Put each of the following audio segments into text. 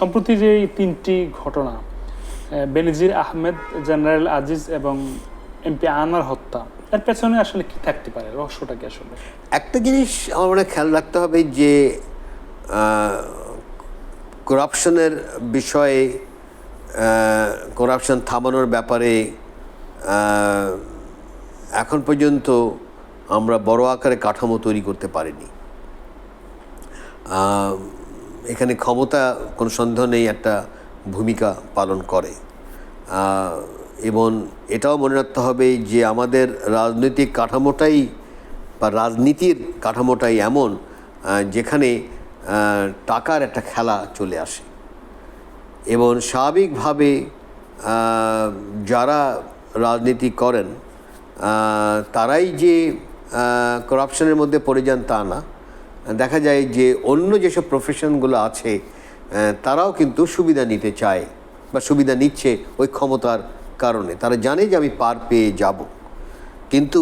সম্প্রতি যে তিনটি ঘটনা বেনজির আহমেদ, জেনারেল আজিজ এবং এমপি আনার হত্যা, এর পেছনে আসলে কি থাকতে পারে? রহস্যটা কি আসলে? একটা জিনিস আমার মনে খেয়াল রাখতে হবে যে করাপশনের বিষয়ে করাপশন থামানোর ব্যাপারে এখন পর্যন্ত আমরা বড় আকারে কাঠামো তৈরি করতে পারিনি। এখানে ক্ষমতা কোনো সন্দেহ নেই, একটা ভূমিকা পালন করে। এবং এটাও মনে রাখতে হবে যে আমাদের রাজনৈতিক কাঠামোটাই বা রাজনীতির কাঠামোটাই এমন যেখানে টাকার একটা খেলা চলে আসে। এবং স্বাভাবিকভাবে যারা রাজনীতি করেন তারাই যে করাপশনের মধ্যে পড়ে যান তা না। দেখা যায় যে অন্য যেসব প্রফেশনগুলো আছে তারাও কিন্তু সুবিধা নিতে চায় বা সুবিধা নিচ্ছে ওই ক্ষমতার কারণে। তারা জানে যে আমি পার পেয়ে যাব। কিন্তু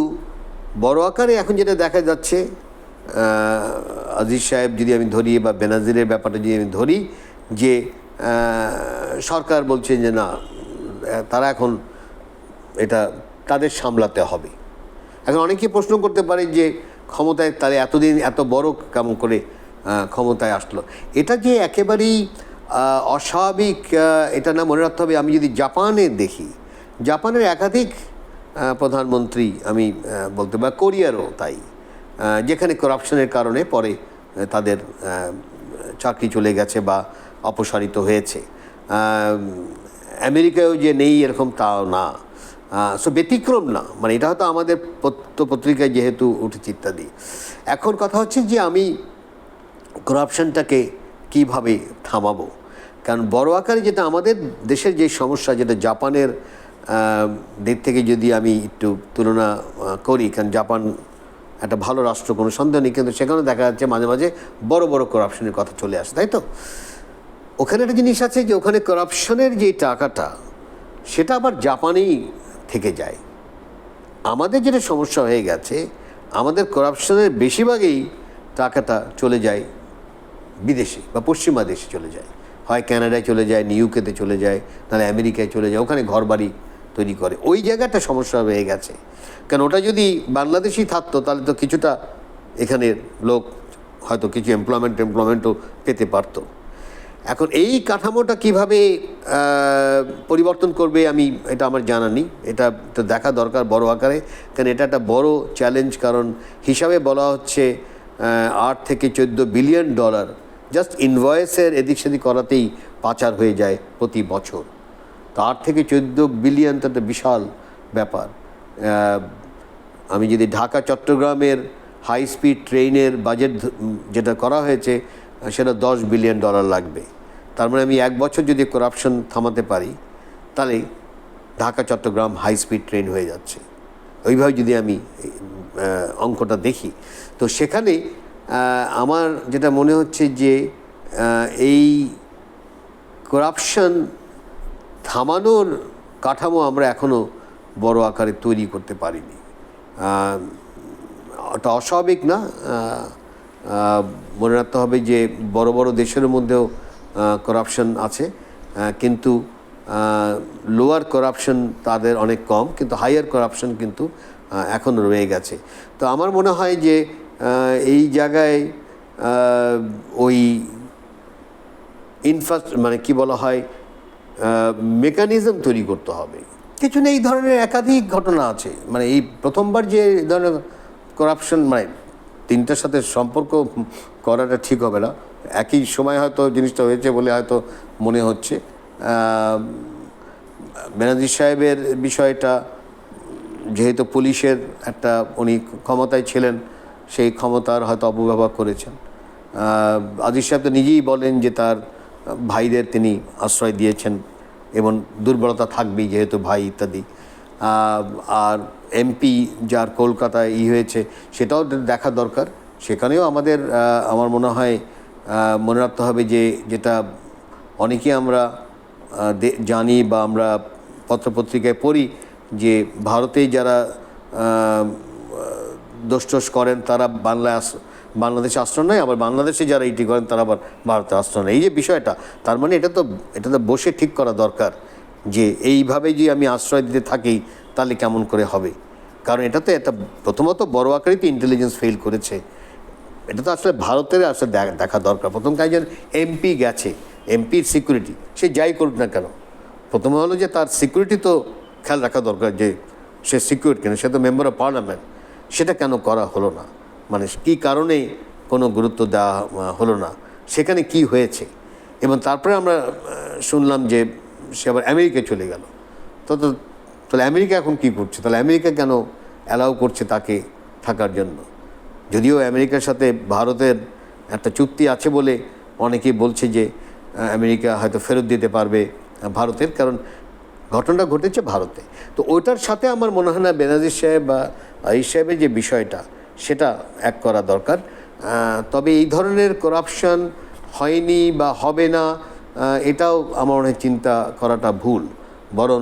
বড় আকারে এখন যেটা দেখা যাচ্ছে আজিজ সাহেব যদি আমি ধরি বা বেনাজিরের ব্যাপারটা যদি আমি ধরি, যে সরকার বলছে যে না, তারা এখন এটা তাদের সামলাতে হবে। এখন অনেকে প্রশ্ন করতে পারে যে ক্ষমতায় তাহলে এতদিন এত বড় কেমন করে ক্ষমতায় আসলো। এটা যে একেবারেই অস্বাভাবিক এটা না মনে রাখতে হবে। আমি যদি জাপানে দেখি, জাপানের একাধিক প্রধানমন্ত্রী আমি বলতে বা কোরিয়ারও তাই যেখানে করাপশনের কারণে পরে তাদের চাকরি চলে গেছে বা অপসারিত হয়েছে। আমেরিকায়ও যে নেই এরকম তাও না। সো ব্যতিক্রম না। মানে এটা হয়তো আমাদের পত্র পত্রিকায় যেহেতু উঠেছে ইত্যাদি। এখন কথা হচ্ছে যে আমি করাপশনটাকে কীভাবে থামাবো? কারণ বড় আকারে যেটা আমাদের দেশের যে সমস্যা, যেটা জাপানের দিক থেকে যদি আমি একটু তুলনা করি, কারণ জাপান একটা ভালো রাষ্ট্র, কোনো সন্দেহ নেই, কিন্তু সেখানে দেখা যাচ্ছে মাঝে মাঝে বড় বড় করাপশনের কথা চলে আসে, তাই তো? ওখানে একটা জিনিস আছে যে ওখানে করাপশনের যে টাকাটা, সেটা আবার জাপানেই থেকে যায়। আমাদের যেটা সমস্যা হয়ে গেছে, আমাদের করাপশনের বেশিরভাগই টাকাটা চলে যায় বিদেশে বা পশ্চিমা দেশে চলে যায়। হয় কানাডায় চলে যায় নিউকেতে চলে যায় নাহলে আমেরিকায় চলে যায়, ওখানে ঘরবাড়ি তৈরি করে। ওই জায়গাটা সমস্যা হয়ে গেছে। কারণ ওটা যদি বাংলাদেশেই থাকতো, তাহলে তো কিছুটা এখানের লোক হয়তো কিছু এমপ্লয়মেন্ট এমপ্লয়মেন্টও পেতে পারতো। এখন এই কাঠামোটা কীভাবে পরিবর্তন করবে আমি এটা আমার জানা নেই। এটা তো দেখা দরকার বড় আকারে, কারণ এটা একটা বড় চ্যালেঞ্জ কারণ হিসাবে বলা হচ্ছে আট থেকে চোদ্দ বিলিয়ন ডলার জাস্ট ইনভয়েসের এদিক সেদিক করাতেই পাচার হয়ে যায় প্রতি বছর। তো আট থেকে চোদ্দ বিলিয়ন তো একটা বিশাল ব্যাপার। আমি যদি ঢাকা চট্টগ্রামের হাই স্পিড ট্রেনের বাজেট যেটা করা হয়েছে সেটা দশ বিলিয়ন ডলার লাগবে। তার মানে আমি এক বছর যদি করাপশন থামাতে পারি, তাহলে Dhaka, Chattogram high speed train হয়ে যাচ্ছে। ওইভাবে যদি আমি অঙ্কটা দেখি। তো সেখানে আমার যেটা মনে হচ্ছে যে এই করাপশন থামানোর কাঠামো আমরা এখনও বড় আকারে তৈরি করতে পারিনি। ওটা অস্বাভাবিক না? মনে রাখতে হবে যে বড় বড় দেশের মধ্যেও করাপশন আছে। কিন্তু লোয়ার করাপশন তাদের অনেক কম, কিন্তু হাইয়ার করাপশন কিন্তু এখন রয়ে গেছে। তো আমার মনে হয় যে এই জায়গায় ওই ইনফ্রাস্ট মানে কি বলা হয় মেকানিজম তৈরি করতে হবে। কিছু না এই ধরনের একাধিক ঘটনা আছে। মানে এই প্রথমবার যে ধরনের করাপশন মানে তিনটার সাথে সম্পর্ক করাটা ঠিক হবে না। একই সময় হয়তো জিনিসটা হয়েছে বলে হয়তো মনে হচ্ছে। আহ, সাহেবের বিষয়টা যেহেতু পুলিশের একটা উনি ক্ষমতায় ছিলেন সেই ক্ষমতার হয়তো অপব্যবহার করেছেন। আজিজ সাহেব তো নিজেই বলেন যে তার ভাইদের তিনি আশ্রয় দিয়েছেন এবং দুর্বলতা থাকবেই যেহেতু ভাই ইত্যাদি। আর এমপি যার কলকাতায় ই হয়েছে, সেটাও দেখা দরকার। সেখানেও আমাদের আমার মনে হয় মনে রাখতে হবে যে, যেটা অনেকে আমরা জানি বা আমরা পত্রপত্রিকায় পড়ি যে, ভারতে যারা দোষ করেন, তারা বাংলায় আস- বাংলাদেশে আশ্রয় নেয়, আবার বাংলাদেশে যারা ইটি করেন, তারা আবার ভারতে আশ্রয় নেয়। এই যে বিষয়টা, তার মানে এটা তো এটা তো বসে ঠিক করা দরকার। যে এইভাবে যে আমি আশ্রয় দিতে থাকি, তাহলে কেমন করে হবে? কারণ এটা তো একটা, প্রথমত বড় আকারেই তো ইন্টেলিজেন্স ফেল করেছে। এটা তো আসলে ভারতের আসলে দেখা দরকার। প্রথম কাজ এমপি গেছে এমপির সিকিউরিটি সে যাই করুক না কেন। প্রথমে হলো যে তার সিকিউরিটি তো খেয়াল রাখা দরকার যে সে সিকিউর কেন, সে তো মেম্বার অফ পার্লামেন্ট সেটা কেন করা হলো না? মানে কী কারণে কোনো গুরুত্ব দেওয়া হলো না? সেখানে কি হয়েছে? এবং তারপরে আমরা শুনলাম যে সে আবার আমেরিকায় চলে গেল। তো তো, তাহলে আমেরিকা এখন কি করছে? তাহলে আমেরিকা কেন অ্যালাউ করছে তাকে থাকার জন্য? যদিও আমেরিকার সাথে ভারতের একটা চুক্তি আছে বলে অনেকেই বলছে যে আমেরিকা হয়তো ফেরত দিতে পারবে ভারতের, কারণ ঘটনাটা ঘটেছে ভারতে। তো ওইটার সাথে আমার মনে হয় না বেনাজির সাহেব বা আইস সাহেবের যে বিষয়টা, সেটা এক করা দরকার। তবে এই ধরনের করাপশন হয়নি বা হবে না। এটাও আমার মনে চিন্তা করাটা ভুল। বরং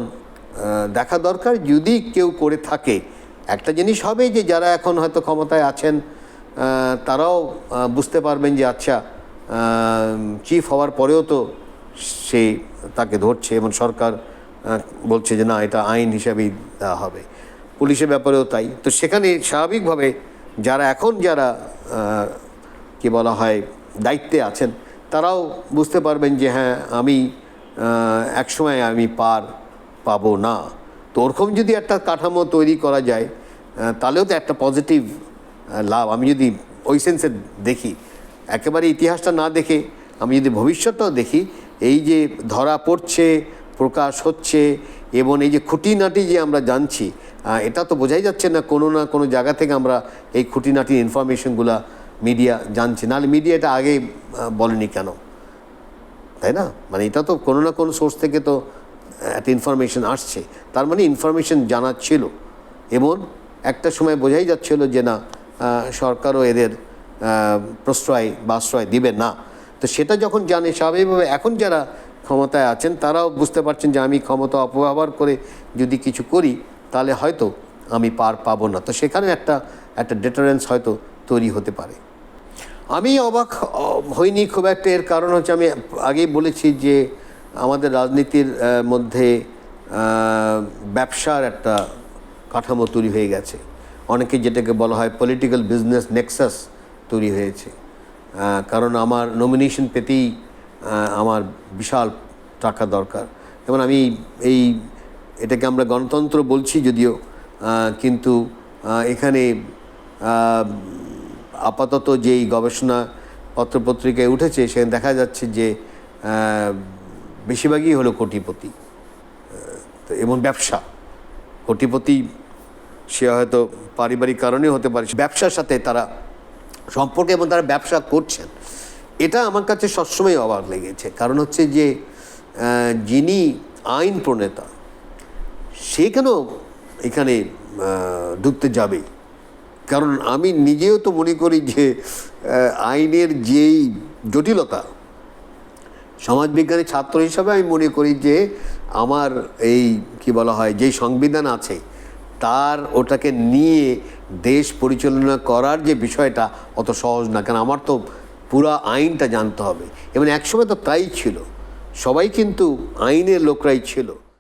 দেখা দরকার যদি কেউ করে থাকে। একটা জিনিস হবে যে যারা এখন হয়তো ক্ষমতায় আছেন তারাও বুঝতে পারবেন যে আচ্ছা চিফ হওয়ার পরেও তো সে তাকে ধরছে এবং সরকার বলছে যে না, এটা আইন হিসাবেই দেওয়া হবে। পুলিশের ব্যাপারেও তাই। তো সেখানে স্বাভাবিকভাবে যারা এখন যারা কি বলা হয়, দায়িত্বে আছেন তারাও বুঝতে পারবেন যে হ্যাঁ আমি একসময় আমি পার পাবো না। তো ওরকম যদি একটা কাঠামো তৈরি করা যায় তাহলেও তো একটা পজিটিভ লাভ। আমি যদি ওই সেন্সে দেখি, একেবারে ইতিহাসটা না দেখে, আমি যদি ভবিষ্যৎটাও দেখি, এই যে ধরা পড়ছে, প্রকাশ হচ্ছে, এবং এই যে খুঁটিনাটি যে আমরা জানছি এটা তো বোঝাই যাচ্ছে না, কোনো না কোনো জায়গা থেকে আমরা এই খুঁটিনাটি ইনফরমেশনগুলা মিডিয়া জানছে। নাহলে মিডিয়া এটা আগে আহ, বলেনি কেন? তাই না? মানে এটা তো কোনো না কোনো সোর্স থেকে তো একটা ইনফরমেশন আসছে। তার মানে ইনফরমেশন জানা ছিল এবং একটা সময় বোঝাই যাচ্ছিল যে না সরকারও এদের প্রশ্রয় বা আশ্রয় দিবে না। তো সেটা যখন জানে স্বাভাবিকভাবে এখন যারা ক্ষমতায় আছেন তারাও বুঝতে পারছেন যে আমি ক্ষমতা অপব্যবহার করে যদি কিছু করি তাহলে হয়তো আমি পার পাবো না। তো সেখানে একটা একটা ডেটারেন্স হয়তো তৈরি হতে পারে। আমি অবাক হইনি খুব একটা। এর কারণ হচ্ছে আমি আগেই বলেছি যে আমাদের রাজনীতির মধ্যে ব্যবসার একটা কাঠামো তৈরি হয়ে গেছে। অনেকে যেটাকে বলা হয় পলিটিক্যাল বিজনেস নেক্সাস তৈরি হয়েছে। কারণ আমার নমিনেশন পেতেই আমার বিশাল টাকা দরকার। যেমন আমি এই, এটাকে আমরা গণতন্ত্র বলছি যদিও কিন্তু এখানে আপাতত যেই গবেষণা পত্রপত্রিকায় উঠেছে, সেখানে দেখা যাচ্ছে যে বেশিরভাগই হলো কোটিপতি। এবং ব্যবসা। কোটিপতি সে হয়তো পারিবারিক কারণে হতে পারে, ব্যবসার সাথে তারা সম্পর্কে এবং তারা ব্যবসা করছেন। এটা আমার কাছে সবসময় অবাক লেগেছে। কারণ হচ্ছে যে যিনি আইন প্রণেতা, সে কেন এখানে ঢুকতে যাবে? কারণ আমি নিজেও তো মনে করি যে আইনের যেই জটিলতা সমাজবিজ্ঞানের ছাত্র হিসাবে আমি মনে করি যে, আমার এই কি বলা হয়, যেই সংবিধান আছে, তার ওটাকে নিয়ে দেশ পরিচালনা করার যে বিষয়টা অত সহজ না। কারণ আমার তো পুরা আইনটা জানতে হবে। এবং একসময় তো তাই ছিল। সবাই কিন্তু আইনের লোকরাই ছিল।